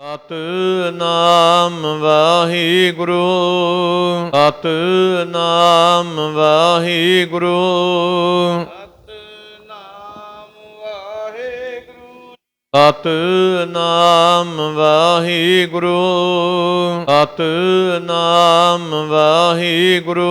ਸਤਨਾਮ ਵਾਹਿਗੁਰੂ ਸਤਨਾਮ ਵਾਹਿਗੁਰੂ। ਸਤਨਾਮ ਵਾਹਿਗੁਰੂ। ਸਤਨਾਮ ਵਾਹਿਗੁਰੂ ਸਤਨਾਮ ਵਾਹਿਗੁਰੂ।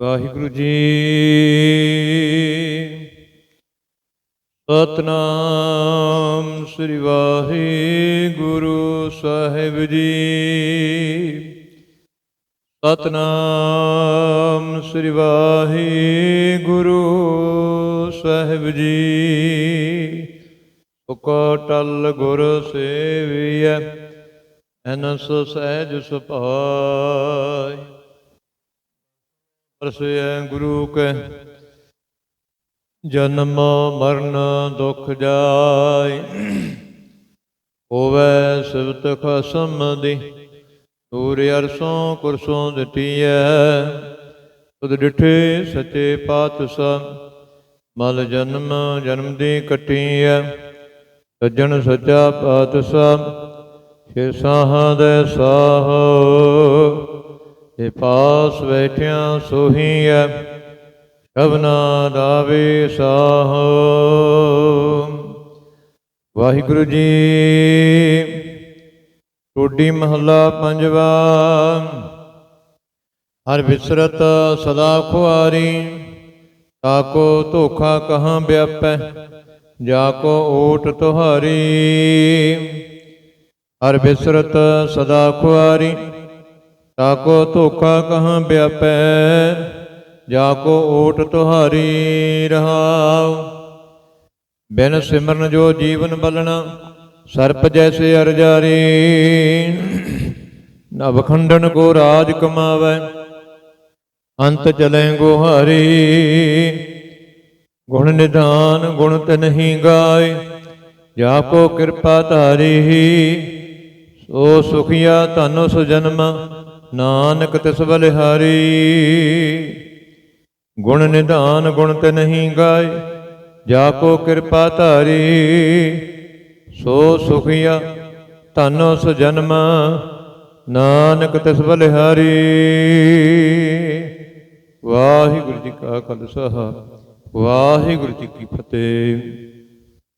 ਵਾਹਿਗੁਰੂ ਜੀ, ਸਤਨਾਮ ਸ੍ਰੀ ਵਾਹਿਗੁਰੂ ਸਾਹਿਬ ਜੀ। ਸਤਨਾਮ ਸ੍ਰੀ ਵਾਹਿਗੁਰੂ ਸਾਹਿਬ ਜੀ। ਉਕੋ ਟਲ ਗੁਰ ਸੇਵੀਐ। ਅਨਸ ਸਹਿਜ ਸੁਭਾਇ। ਪਰਸੈ ਗੁਰੂ ਕੈ, ਜਨਮ ਮਰਨ ਦੁਖ ਜਾਇ। ਹੋਵੇ ਸਿਵਤ ਖਸਮ ਦੀ ਤੂਰ ਅਰਸੋਂ ਕੁਰਸੋਂ ਦਿੱਤੀਐ। ਤੁਧ ਡਿਠੇ ਸੱਚੇ ਪਾਤਸ਼ਾਹ, ਮਲ ਜਨਮ ਜਨਮ ਦੀ ਕੱਟੀਐ। ਸੱਜਣ ਸੱਚਾ ਪਾਤਸ਼ਾਹ ਛੇ ਸਾਹਾਂ ਦੇ ਸਾਹ ਤੇ ਪਾਸ ਬੈਠਿਆਂ ਸੋਹੀਐ ਸ਼ਬਨਾ ਦਾਵੇ ਸਾਹ। ਵਾਹਿਗੁਰੂ ਜੀ, ਟੋਡੀ ਮਹੱਲਾ ਪੰਜਵਾ। ਹਰ ਵਿਸਰਤ ਸਦਾ ਖੁਆਰੀ ਤਾਕੋ ਧੋਖਾ ਕਹਾਂ ਵਿਆਪੈ, ਜਾ ਕੋ ਓਟ ਤੁਹਾਰੀ। ਹਰ ਬਿਸਰਤ ਸਦਾ ਖੁਆਰੀ ਤਾਕੋ ਧੋਖਾ ਕਹਾਂ ਵਿਆਪੈ, ਜਾ ਕੋ ਓਟ ਤੁਹਾਰੀ ਰਹਾਉ। ਬਿਨ ਸਿਮਰਨ ਜੋ ਜੀਵਨ ਬਲਣਾ, ਸਰਪ ਜੈਸੇ ਅਰਜਾਰੀ। ਨਵਖੰਡਨ ਕੋ ਰਾਜ ਕਮਾਵੈ, ਅੰਤ ਚਲੇ ਗੁਹਾਰੀ ਗੁਣ ਨਿਧਾਨ ਗੁਣ ਤੇ ਨਹੀਂ ਗਾਏ, ਜਾ ਕੋ ਕਿਰਪਾ ਧਾਰੀ। ਸੋ ਸੁਖੀਆ ਧਨੋ ਸੁਜਨਮ, ਨਾਨਕ ਤਿਸ ਬਲਿਹਾਰੀ। ਗੁਣ ਨਿਧਾਨ ਗੁਣ ਤੇ ਨਹੀਂ ਗਾਏ ਜਾ ਕੋ ਕਿਰਪਾ ਧਾਰੀ। ਸੋ ਸੁਖੀਆ ਧਨੋ ਸੁਜਨਮ, ਨਾਨਕ ਤਿਸ ਬਲਿਹਾਰੀ। ਵਾਹਿਗੁਰੂ ਜੀ ਕਾ ਖਾਲਸਾ, ਵਾਹਿਗੁਰੂ ਜੀ ਕੀ ਫਤਿਹ।